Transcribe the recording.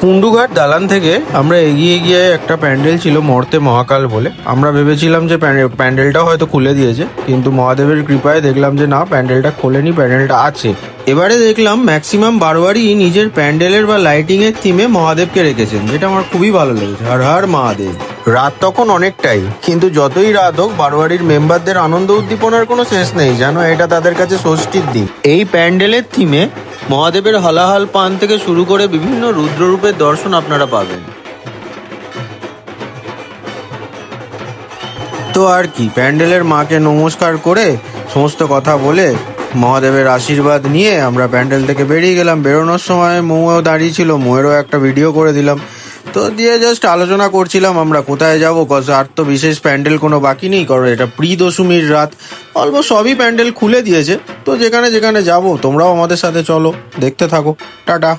কুন্ডুঘাট দালান থেকে আমরা এগিয়ে গিয়ে একটা প্যান্ডেল ছিল মর্তে মহাকাল বলে। আমরা ভেবেছিলাম যে প্যান্ডে- প্যান্ডেলটা হয়তো খুলে দিয়েছে, কিন্তু মহাদেবের কৃপায় দেখলাম যে না, প্যান্ডেলটা খোলেনি, প্যান্ডেলটা আছে। এবারে দেখলাম ম্যাক্সিমাম বারবারই নিজের প্যান্ডেলের বা লাইটিং এর থিমে মহাদেবকে রেখেছেন, যেটা আমার খুবই ভালো লেগেছে। হর হর মহাদেব। রাত তখন অনেকটাই, কিন্তু যতই রাত হোক বারোয়ারির মেম্বারদের আনন্দ উদ্দীপনার কোনো শেষ নেই, যেন এটা তাদের কাছে ষষ্ঠীর দিন। এই প্যান্ডেলের থিমে মহাদেবের হলাহল পান থেকে শুরু করে বিভিন্ন রুদ্ররূপের দর্শন আপনারা পাবেন। তো আর কি, প্যান্ডেলের মাকে নমস্কার করে সমস্ত কথা বলে মহাদেবের আশীর্বাদ নিয়ে আমরা প্যান্ডেল থেকে বেরিয়ে গেলাম। বেরোনোর সময় মৌও দাঁড়িয়ে ছিল, মৌয়েরও একটা ভিডিও করে দিলাম। তো দিয়ে জাস্ট আলোচনা করছিলাম আমরা কোথায় যাব কজ আর তো বিশেষ প্যান্ডেল কোনো বাকি নেই, কারণ এটা প্রি দশমীর রাত। অলমোস্ট সবই প্যান্ডেল খুলে দিয়েছে, তো যেখানে যেখানে যাব, তোমরাও আমাদের সাথে চলো, দেখতে থাকো, টাটা।